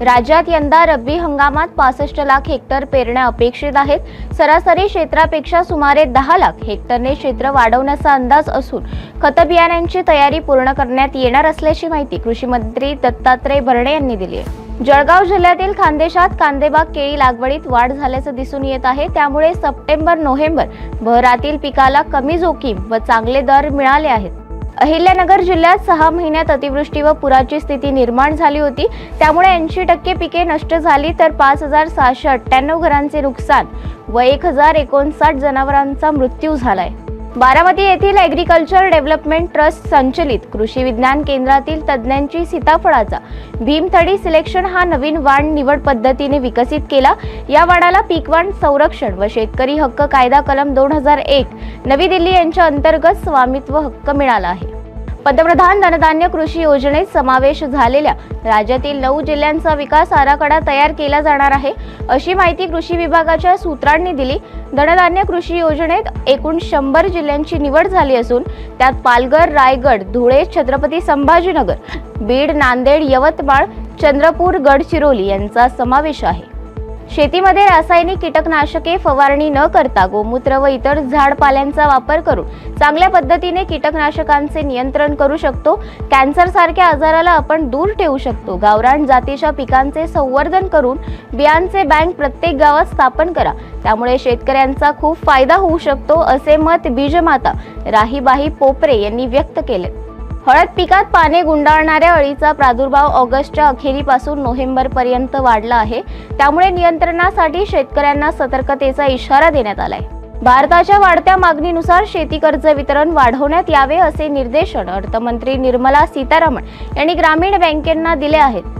राज्यात यंदा रब्बी हंगामात पासष्ट लाख हेक्टर पेरण्या अपेक्षित आहेत. सरासरी क्षेत्रापेक्षा सुमारे दहा लाख हेक्टरने क्षेत्र वाढवण्याचा अंदाज असून खतबियाण्यांची तयारी पूर्ण करण्यात येणार असल्याची माहिती कृषी मंत्री दत्तात्रय भरणे यांनी दिली आहे. जळगाव जिल्ह्यातील खानदेशात कांदेबाग केळी लागवडीत वाढ झाल्याचं दिसून येत आहे. त्यामुळे सप्टेंबर नोव्हेंबर भरातील पिकाला कमी जोखीम व चांगले दर मिळाले आहेत. अहिल्यानगर जिल्ह्यात सहा महिन्यात अतिवृष्टी व पुराची स्थिती निर्माण झाली होती. त्यामुळे ऐंशी टक्के पिके नष्ट झाली तर पाच हजार सहाशे अठ्ठ्याण्णव घरांचे नुकसान व एक हजार एकोणसाठ जनावरांचा मृत्यू झालाय. बारामती येथील ॲग्रिकल्चर डेव्हलपमेंट ट्रस्ट संचलित कृषी विज्ञान केंद्रातील तज्ज्ञांची सीताफळाचा भीमथडी सिलेक्शन हा नवीन वाण निवड पद्धतीने विकसित केला. या वाणाला पीकवाण संरक्षण व शेतकरी हक्क कायदा कलम दोन हजार एक नवी दिल्ली यांच्या अंतर्गत स्वामित्व हक्क मिळाला आहे. पंतप्रधान धनधान्य कृषी योजनेत समावेश झालेल्या राज्यातील नऊ जिल्ह्यांचा विकास आराखडा तयार केला जाणार आहे. अशी माहिती कृषी विभागाच्या सूत्रांनी दिली. धनधान्य कृषी योजनेत एकूण शंभर जिल्ह्यांची निवड झाली असून त्यात पालघर रायगड धुळे छत्रपती संभाजीनगर बीड नांदेड यवतमाळ चंद्रपूर गडचिरोली यांचा समावेश आहे. शेतीमध्ये रासायनिक कीटकनाशके फवारणी न करता गोमूत्र व इतर झाडपाल्यांचा वापर करून चांगल्या पद्धतीने कीटकनाशकांचे नियंत्रण करू शकतो. कॅन्सर सारख्या आजाराला आपण दूर ठेवू शकतो. गावरान जातीच्या पिकांचे संवर्धन करून बियांचे बँक प्रत्येक गावात स्थापन करा. त्यामुळे शेतकऱ्यांचा खूप फायदा होऊ शकतो असे मत बीजमाता राहीबाई पोपरे यांनी व्यक्त केले. हळद पिकात पाने गुंडाळणाऱ्या अळीचा प्रादुर्भाव ऑगस्टच्या अखेरीपासून नोव्हेंबरपर्यंत वाढला आहे. त्यामुळे नियंत्रणासाठी शेतकऱ्यांना सतर्कतेचा इशारा देण्यात आलाय. भारताच्या वाढत्या मागणीनुसार शेती कर्ज वितरण वाढवण्यात यावे असे निर्देशन अर्थमंत्री निर्मला सीतारामन यांनी ग्रामीण बँकेंना दिले आहेत.